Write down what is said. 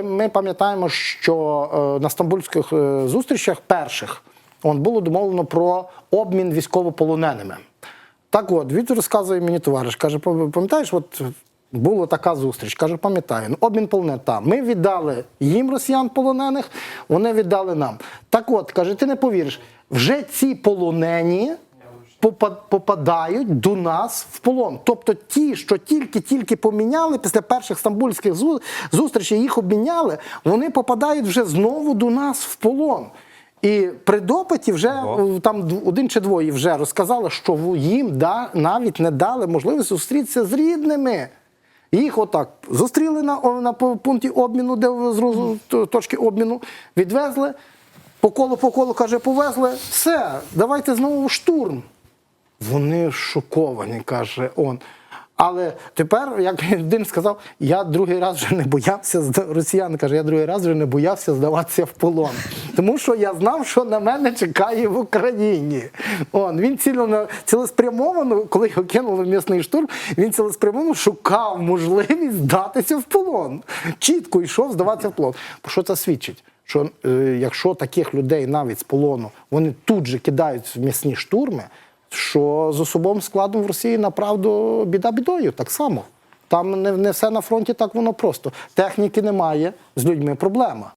Ми пам'ятаємо, що е, на стамбульських е, зустрічах перших он, було домовлено про обмін військовополоненими. Так от, він розказує мені товариш, каже, пам'ятаєш, от була така зустріч, каже, пам'ятаю, ну, обмін полонен там. Ми віддали їм росіян полонених, вони віддали нам. Так от, каже, ти не повіриш, вже ці полонені попадають до нас в полон. Тобто ті, що тільки-тільки поміняли після перших стамбульських зустрічей, їх обміняли, вони попадають вже знову до нас в полон. І при допиті вже е, там один чи двоє вже розказали, що їм да, навіть не дали можливість зустрітися з рідними. Їх отак зустріли на, на пункті обміну, де з точки обміну, відвезли, по колу, по колу, каже, повезли. Все, давайте знову штурм. Вони шоковані, каже он. Але тепер, як один сказав, я другий раз вже не боявся росіян каже, я другий раз вже не боявся здаватися в полон. Тому що я знав, що на мене чекає в Україні. Он, він цілено, цілеспрямовано, коли його кинули в м'ясний штурм, він цілеспрямовано шукав можливість здатися в полон. Чітко йшов здаватися в полон. Про що це свідчить? Що е, якщо таких людей навіть з полону вони тут же кидають в м'ясні штурми, що з особовим складом в Росії направду біда бідою так само. Там не, не все на фронті так воно просто. Техніки немає, з людьми проблема.